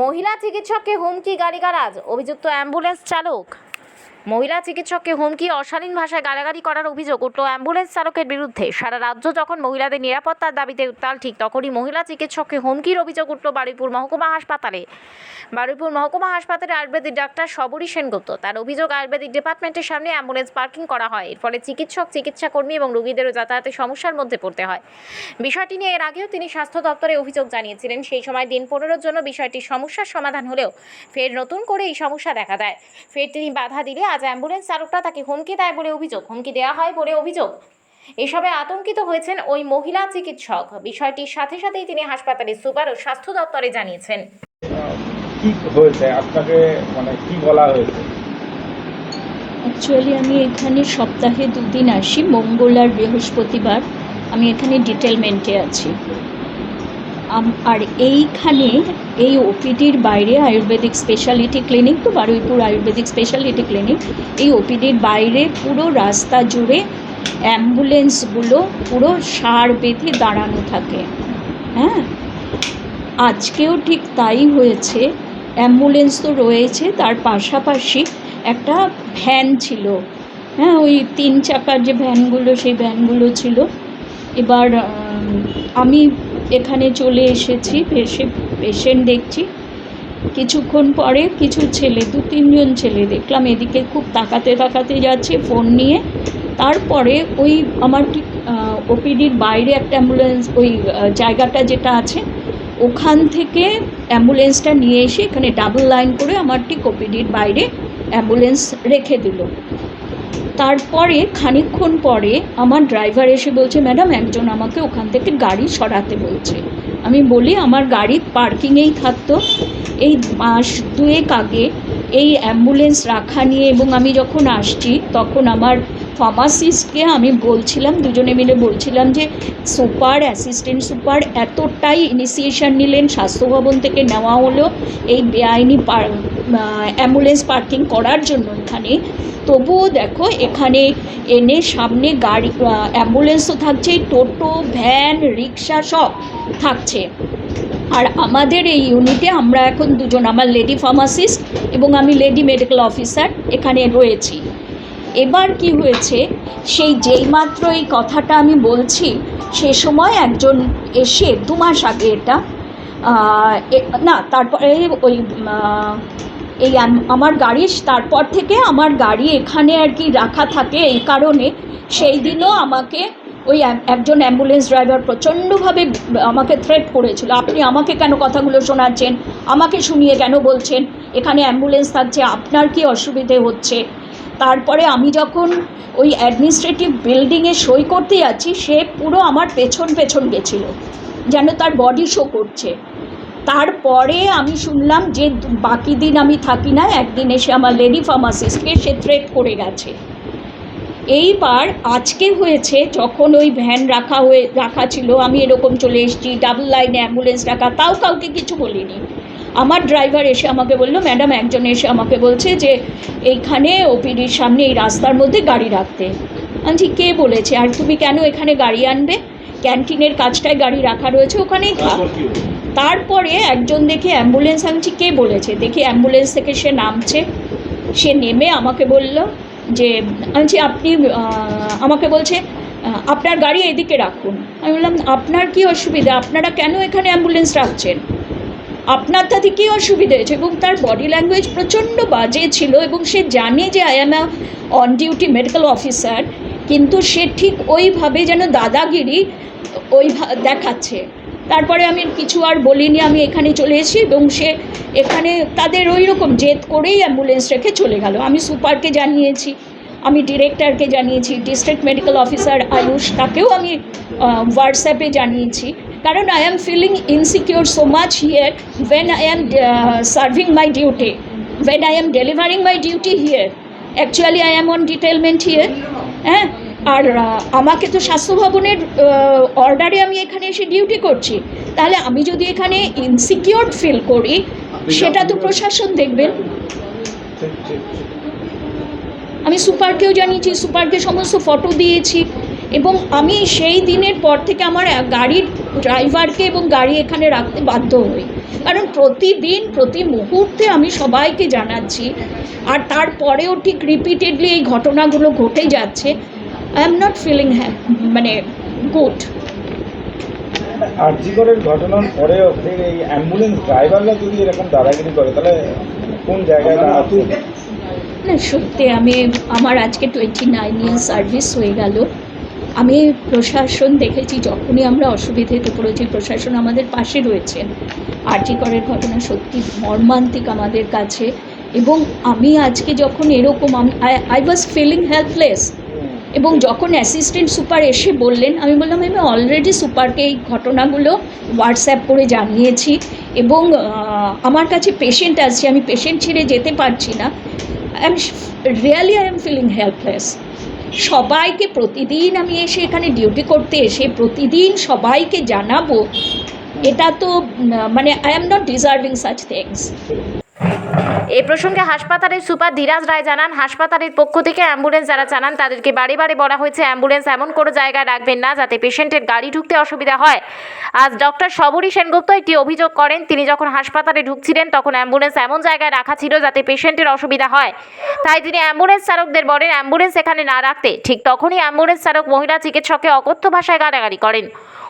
মহিলা চিকিৎসককে হুমকি গাড়ি গারাজ অভিযুক্ত অ্যাম্বুলেন্স চালক। মহিলা চিকিৎসককে হুমকি, অশালীন ভাষায় গালাগালি করার অভিযোগ, উঠল অ্যাম্বুলেন্স চালকের বিরুদ্ধে। সারা রাজ্য যখন মহিলাদের নিরাপত্তার দাবিতে উত্তাল, ঠিক তখনই মহিলা চিকিৎসককে হুমকির অভিযোগ উঠল বারুইপুর মহকুমা হাসপাতালে। বারুইপুর মহকুমা হাসপাতালে আয়ুর্বেদিক ডাক্তার সবরী সেনগুপ্ত। তার অভিযোগ, আয়ুর্বেদিক ডিপার্টমেন্টের সামনে অ্যাম্বুলেন্স পার্কিং করা হয়। এর ফলে চিকিৎসক চিকিৎসা কর্মী এবং রোগীদেরও যাতায়াতের সমস্যার মধ্যে পড়তে হয়। বিষয়টি নিয়ে এর আগেও তিনি স্বাস্থ্য দপ্তরে অভিযোগ জানিয়েছিলেন। সেই সময় দিন পনেরোর জন্য বিষয়টি সমস্যার সমাধান হলেও ফের নতুন করে এই সমস্যা দেখা দেয়। ফের তিনি বাধা দিলে আজ অ্যাম্বুলেন্স চালকরা তাকে হুমকি দেয় বলে অভিযোগ। হুমকি দেওয়া হয় বলে অভিযোগ। এসবে আতঙ্কিত হয়েছেন ওই মহিলা চিকিৎসক। বিষয়টির সাথে সাথেই তিনি হাসপাতালের সুপার ও স্বাস্থ্য দপ্তরে জানিয়েছেন। কি হয়েছে? আপনাকে মানে কি বলা হয়েছে? অ্যাকচুয়ালি আমি এখানে সপ্তাহে দুদিন আসি। মঙ্গল আর বৃহস্পতিবার আমি এখানে ডিটেলমেন্টে আছি। আর এইখানে এই ওপিডির বাইরে আয়ুর্বেদিক স্পেশালিটি ক্লিনিক তো বারুইপুর আয়ুর্বেদিক স্পেশালিটি ক্লিনিক এই ওপিডির বাইরে পুরো রাস্তা জুড়ে অ্যাম্বুলেন্সগুলো পুরো সার বেঁধে দাঁড়ানো থাকে। হ্যাঁ? আজকেও ঠিক তাই হয়েছে। অ্যাম্বুলেন্স তো রয়েছে, তার পাশাপাশি একটা ভ্যান ছিল। হ্যাঁ ওই তিন চাকার যে ভ্যানগুলো, সেই ভ্যানগুলো ছিল। এবার আমি এখানে চলে এসেছি এসে পেশেন্ট দেখছি। কিছুক্ষণ পরে কিছু ছেলে, দু তিনজন ছেলে দেখলাম, এদিকে খুব তাকাতে তাকাতে যাচ্ছে ফোন নিয়ে। তারপরে ওই আমার ঠিক ওপিডির বাইরে একটা অ্যাম্বুলেন্স, ওই জায়গাটা যেটা আছে, ওখান থেকে অ্যাম্বুলেন্সটা নিয়ে এসে এখানে ডাবল লাইন করে আমার ঠিক ওপিডির বাইরে অ্যাম্বুলেন্স রেখে দিল। তারপরে খানিকক্ষণ পরে আমার ড্রাইভার এসে বলছে, ম্যাডাম, একজন আমাকে ওখান থেকে গাড়ি সরাতে বলছে। আমি বলি, আমার গাড়ি পার্কিংয়েই থাকতো। এই মাস দুয়েক আগে এই অ্যাম্বুলেন্স রাখা নিয়ে এবং আমি যখন আসছি, তখন আমার ফার্মাসিস্টকে আমি বলছিলাম, দুজনে মিলে বলছিলাম যে সুপার অ্যাসিস্ট্যান্ট, সুপার এতটাই ইনিশিয়েশন নিলেন, স্বাস্থ্য ভবন থেকে নেওয়া হলো এই বেআইনি অ্যাম্বুলেন্স পার্কিং করার জন্য এখানে। তবুও দেখো, এখানে এনে সামনে গাড়ি অ্যাম্বুলেন্স তো থাকছে, টোটো, ভ্যান, রিক্সা সব থাকছে। আর আমাদের এই ইউনিটে আমরা এখন দুজন, আমার লেডি ফার্মাসিস্ট এবং আমি লেডি মেডিকেল অফিসার এখানে রয়েছি। এবার কি হয়েছে? সেই যেইমাত্র এই কথাটা আমি বলছি, সে সময় একজন এসে দু মাস আগে এটা না, তারপরে ওই এই আমার গাড়ি, তারপর থেকে আমার গাড়ি এখানে আর কি রাখা থাকে এই কারণে। সেই দিনও আমাকে ওই একজন অ্যাম্বুলেন্স ড্রাইভার প্রচণ্ডভাবে, আমাকে থ্রেট করেছিল। আপনি আমাকে কেন কথাগুলো শোনাচ্ছেন? আমাকে শুনিয়ে কেন বলছেন? এখানে অ্যাম্বুলেন্স থাকছে, আপনার কি অসুবিধে হচ্ছে? তারপরে আমি যখন ওই অ্যাডমিনিস্ট্রেটিভ বিল্ডিংয়ে সই করতে যাচ্ছি, সে পুরো আমার পেছন পেছন গেছিল, যেন তার বডি শো করছে। তারপরে আমি শুনলাম যে বাকি দিন আমি থাকি না, একদিন এসে আমার লেডি ফার্মাসিস্টকে সে থ্রেট করে গেছে। এইবার আজকে হয়েছে, যখন ওই ভ্যান রাখা হয়ে, রাখা ছিল, আমি এরকম চলে এসেছি ডাবল লাইনে অ্যাম্বুলেন্স রাখা, তাও কাউকে কিছু বলিনি। আমার ড্রাইভার এসে আমাকে বলল ম্যাডাম একজন এসে আমাকে বলছে যে এইখানে ওপিডির সামনে এই রাস্তার মধ্যে গাড়ি রাখতে। আমি কে বলেছে? আর তুমি কেন এখানে গাড়ি আনবে? ক্যান্টিনের কাজটায় গাড়ি রাখা রয়েছে ওখানেই থাক। তারপর একজন দেখে অ্যাম্বুলেন্স আমি বলছি, কে বলেছে? দেখি অ্যাম্বুলেন্স থেকে সে নামছে। সে নেমে আমাকে বলল যে আমি বলছি, আপনি আমাকে বলছে আপনার গাড়ি এদিকে রাখুন। আমি বললাম আপনার কি অসুবিধা? আপনারা কেন এখানে অ্যাম্বুলেন্স রাখছেন? আপনার তাতে কী অসুবিধা হয়েছে? এবং তার বডি ল্যাঙ্গুয়েজ প্রচণ্ড বাজে ছিল এবং সে জানে যে I am on duty medical officer কিন্তু সে ঠিক ওইভাবে যেন দাদাগিরি ওই দেখাচ্ছে। তারপরে আমি কিছু আর বলিনি, আমি এখানে চলে এসেছি এবং সে এখানে তাদের ওই রকম জেদ করেই অ্যাম্বুলেন্স রেখে চলে গেল। আমি সুপারকে জানিয়েছি, আমি ডিরেক্টরকে জানিয়েছি ডিস্ট্রিক্ট মেডিকেল অফিসার আয়ুষ, তাকেও আমি হোয়াটসঅ্যাপে জানিয়েছি। কারণ I am feeling insecure so much here when I am serving my duty when I am delivering my duty here actually I am on detailment here হ্যাঁ আর আমাকে তো স্বাস্থ্য ভবনের অর্ডারে আমি এখানে এসে ডিউটি করছি। তাহলে আমি যদি এখানে ইনসিকিউর ফিল করি সেটা তো প্রশাসন দেখবেন। আমি সুপারকেও জানিয়েছি সুপারকে সমস্ত ফটো দিয়েছি। এবং আমি সেই দিনের পর থেকে আমার গাড়ির ড্রাইভারকে এবং গাড়ি এখানে রাখতে বাধ্য হই। কারণ প্রতিদিন প্রতি মুহূর্তে আমি সবাইকে জানাচ্ছি আর তারপরেও ঠিক রিপিটেডলি এই ঘটনাগুলো ঘটে যাচ্ছে। I am not feeling happy মানে গুড আরজিকরের ঘটনার ফের এই অ্যাম্বুলেন্স ড্রাইভাররা যদি এরকম দাদাগিরি করে তাহলে কোন জায়গায় দাঁড়াতে না সত্যি আমি আমার আজকে টোয়েন্টি নাইন ইয়ার সার্ভিস হয়ে গেল। আমি প্রশাসন দেখেছি, যখনই আমরা অসুবিধাতে পড়েছি প্রশাসন আমাদের পাশে রয়েছেন করের ঘটনা সত্যি মর্মান্তিক আমাদের কাছে। এবং আমি আজকে যখন এরকম আই ওয়াজ ফিলিং হেল্পলেস এবং যখন অ্যাসিস্ট্যান্ট সুপার এসে বললেন, আমি বললাম আমি অলরেডি সুপারকে এই ঘটনাগুলো হোয়াটসঅ্যাপ করে জানিয়েছি। এবং আমার কাছে পেশেন্ট আসছে, আমি পেশেন্ট ছেড়ে যেতে পারছি না। I am really I am feeling helpless সবাইকে প্রতিদিন আমি এসে এখানে ডিউটি করতে এসে প্রতিদিন সবাইকে জানাব। এটা তো মানে I am not deserving such things এই প্রসঙ্গে হাসপাতালের সুপার ধীরাজ রায় জানান, হাসপাতালের পক্ষ থেকে অ্যাম্বুলেন্স যারা জানান তাদেরকে বারে বারে বলা হয়েছে, অ্যাম্বুলেন্স এমন কোনো জায়গায় রাখবেন না যাতে পেশেন্টের গাড়ি ঢুকতে অসুবিধা হয়। আজ ডক্টর সবরী সেনগুপ্ত একটি অভিযোগ করেন, তিনি যখন হাসপাতালে ঢুকছিলেন তখন অ্যাম্বুলেন্স এমন জায়গায় রাখা ছিল যাতে পেশেন্টের অসুবিধা হয়। তাই তিনি অ্যাম্বুলেন্স চালকদের বলেন, অ্যাম্বুলেন্স এখানে না রাখতে ঠিক তখনই অ্যাম্বুলেন্স চালক মহিলা চিকিৎসককে অকথ্য ভাষায় গাড়াগাড়ি করেন।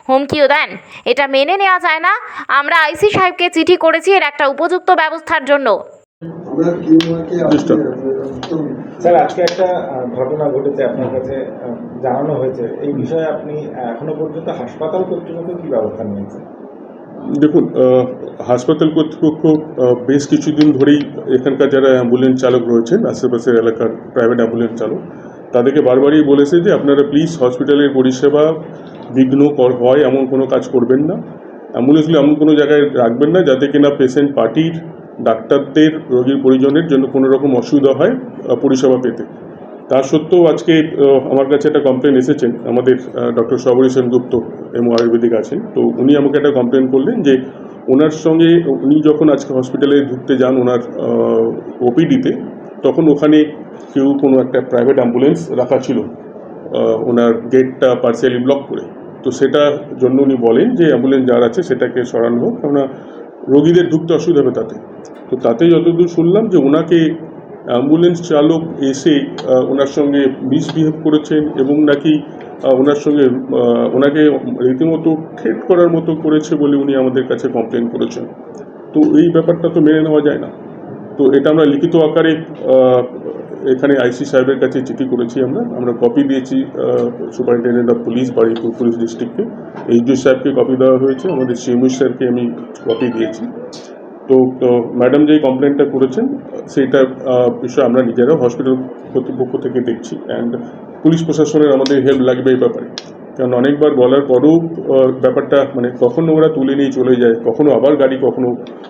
হুমকিও দেন। এটা মেনে নেওয়া যায় না। আমরা আইসি সাহেবকে চিঠি করেছি, এর একটা উপযুক্ত ব্যবস্থার জন্য। স্যার আজকে একটা ঘটনা ঘটেছে আপনার কাছে জানানো হয়েছে। এই বিষয়ে আপনি এখনও পর্যন্ত হাসপাতাল কর্তৃপক্ষ কি ব্যবস্থা নিয়েছে? দেখুন হাসপাতাল কর্তৃপক্ষ বেশ কিছুদিন ধরেই এখানকার যারা অ্যাম্বুলেন্স চালক রয়েছেন আশেপাশের এলাকার প্রাইভেট অ্যাম্বুলেন্স চালক তাদেরকে বারবারই বলেছে যে আপনারা প্লিজ হসপিটালের পরিষেবা বিঘ্ন কর হয় এমন কোনো কাজ করবেন না। অ্যাম্বুলেন্সগুলো এমন কোনো জায়গায় রাখবেন না যাতে কিনা পেশেন্ট পার্টির ডাক্তারদের রোগীর পরিজনের জন্য কোনো রকম অসুবিধা হয় পরিষেবা পেতে। তা সত্ত্বেও আজকে আমার কাছে একটা কমপ্লেন এসেছেন, আমাদের ডক্টর সবরী সেনগুপ্ত এমও আয়ুর্বেদিক আছেন। তো উনি আমাকে একটা কমপ্লেন করলেন যে ওনার সঙ্গে, উনি যখন আজকে হসপিটালে ঢুকতে যান ওনার ওপিডিতে, তখন ওখানে কেউ কোনো একটা প্রাইভেট অ্যাম্বুলেন্স রাখা ছিল ওনার গেটটা পার্সিয়ালি ব্লক করে। তো সেটা জন্য উনি বলেন যে অ্যাম্বুলেন্স যার আছে সেটাকে সরানো হোক। কেননা রোগীদের ঢুকতে অসুবিধা হবে তাতে। তো তাতে যতদূর শুনলাম যে ওনাকে অ্যাম্বুলেন্স চালক এসে ওনার সঙ্গে মিসবিহেভ করেছেন এবং নাকি ওনার সঙ্গে ওনাকে রীতিমতো থ্রেট করার মতো করেছে বলে উনি আমাদের কাছে কমপ্লেন করেছেন। তো এই ব্যাপারটা তো মেনে নেওয়া যায় না। তো এটা আমরা লিখিত আকারে এখানে আইসি সাহেবের কাছে চিঠি করেছি আমরা। আমরা কপি দিয়েছি superintendent of police Baruipur police ডিস্ট্রিক্টকে HDO সাহেবকে কপি দেওয়া হয়েছে, আমাদের সিএমই স্যারকে আমি কপি দিয়েছি। তো ম্যাডাম যেই কমপ্লেনটা করেছেন সেইটা বিষয়ে আমরা নিজেরাও হসপিটাল কর্তৃপক্ষ থেকে দেখছি। অ্যান্ড পুলিশ প্রশাসনের আমাদের হেল্প লাগবে এই ব্যাপারে। কারণ অনেকবার বলার পরেও ব্যাপারটা মানে কখনো ওরা তুলে নিয়ে চলে যায় কখনো আবার গাড়ি কখনো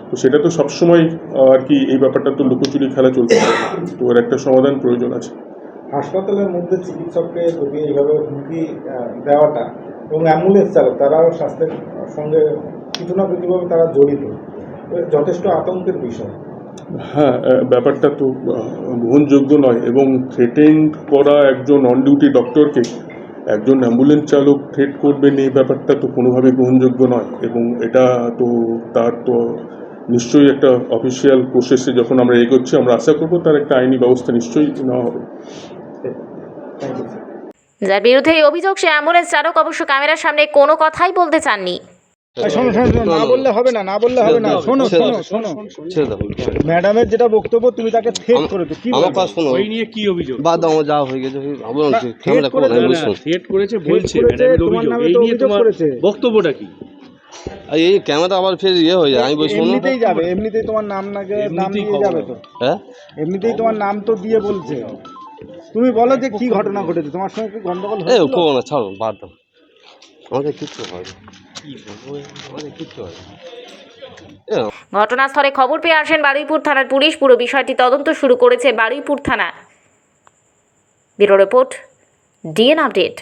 তো সেটা তো সবসময় আর কি এই ব্যাপারটা তো লুকোচুরি খেলা চলতে পারে তো ওর একটা সমাধান প্রয়োজন আছে। হাসপাতালের মধ্যে চিকিৎসককে যদি এইভাবে হুমকি দেওয়াটা এবং অ্যাম্বুলেন্স চালক তারাও স্বাস্থ্যের সঙ্গে কিছু না কিছুভাবে তারা জড়িত। যথেষ্ট আতঙ্কের বিষয়। হ্যাঁ ব্যাপারটা তো গ্রহণযোগ্য নয় এবং থ্রেটেন্ড করা একজন অন ডিউটি ডক্টরকে একজন অ্যাম্বুলেন্স চালক থ্রেট করবেন এই ব্যাপারটা তো কোনোভাবে গ্রহণযোগ্য নয় এবং এটা তো তার তো নিশ্চয়ই একটা অফিসিয়াল প্রসেসে যখন আমরা এগোচ্ছি, আমরা আশা করব তার একটা আইনি ব্যবস্থা নিশ্চয়ই নেওয়া হবে। যার বিরুদ্ধে এই অভিযোগ, সে অ্যাম্বুলেন্স চালক অবশ্য ক্যামেরার সামনে কোনো কথাই বলতে চাননি। শোনো শোনো শোনো, না বললে হবে না না বললে হবে না। শোনো শোনো শোনো। ম্যাডামের যেটা বক্তব্য তুমি তাকে থ্রেট আম- করেছ কি আমার কথা শোনো। ওই নিয়ে কি অভিযোগ? বাদ দাও যা হয়ে গেছে আমার ক্যামেরা করে করো বুঝছ থ্রেট করেছে বলছে ম্যাডামের অভিযোগ। এই নিয়ে তোমার বক্তব্যটা কি? আর এই ক্যামেরা আবার ফের ইয়ে হয়ে যায় আমি বলছি এমনিতেই যাবে এমনিতেই তোমার নাম নাকি নাম দিয়ে যাবে তো। হ্যাঁ? এমনিতেই তোমার নাম তো দিয়ে বলছে। তুমি বলো যে কি ঘটনা ঘটেছে তোমার সঙ্গে কি গন্ডগোল না ছাড়ো বাদ দাও। আমাদের কিচ্ছু হয় ঘটনাস্থলে খবর পেয়ে আসেন বারুইপুর থানার পুলিশ। পুরো বিষয়টি তদন্ত শুরু করেছে বারুইপুর থানা। Bureau report, DN update.